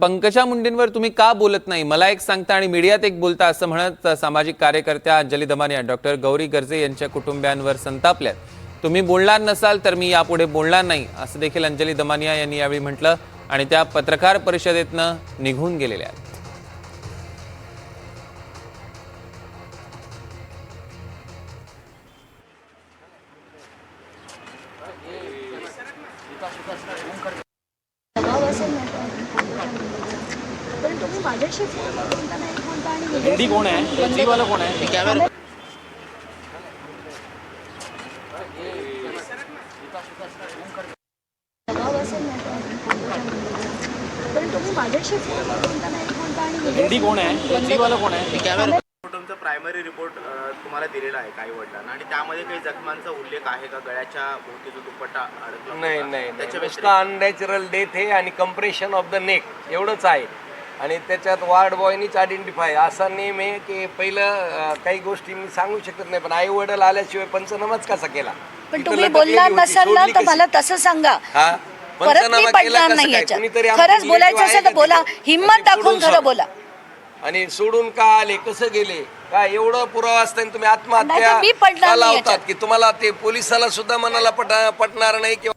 पंकजा मुंडेंवर तुम्ही का बोलत नाही? मला एक सांगता आणि मीडियात एक बोलता असं म्हणत सामाजिक कार्यकर्त्या अंजली दमानिया डॉक्टर गौरी गर्जे यांच्या कुटुंबियांवर संतापल्यात तुम्ही बोलणार नसाल तर मी यापुढे बोलणार नाही असं देखील अंजली दमानिया यांनी यावेळी म्हटलं आणि त्या पत्रकार परिषदेतनं निघून गेलेल्या आहेत. हिंदी कोण आहे? हिंदी वाला कोण आहे? आणि हिंदी कोण आहे? हिंदी वाला कोण आहे? तुमचा प्रायमरी रिपोर्ट तुम्हाला दिलेला आहे काही वडिलांना. आणि त्यामध्ये काही जखमांचा उल्लेख आहे का? गळ्याच्या भोवती जो दुपट्टा अडकला नाही? नाही त्याच्या अननॅचरल डेथ आहे आणि कम्प्रेशन ऑफ द नेक एवढंच आहे. आणि त्याच्यात वार्ड बॉयनीच आयडेंटिफाय असा नेम आहे की पहिलं काही गोष्टी मी सांगू शकत नाही पण आई वडील आल्याशिवाय पंचनामाच कसा केला पण तुम्ही होती, नसाल ना तर? मला तसं सांगा हा? परत मी पंचनामा केला पडणार कसं नाही काय? याच्यात कुणीतरी आमचं खरंच बोलायचं relative असेल तर आहे का बोला? हिंमत आणि दाखवून खरं. बोला आणि सोडून का आले कसं गेले काय एवढं पुरावा असताना तुम्ही नाही आत्महत्या तर मी पडणार का नाही लावतात याच्यात. की तुम्हाला ते पोलिसाला सुद्धा मनाला पट पटणार नाही किंवा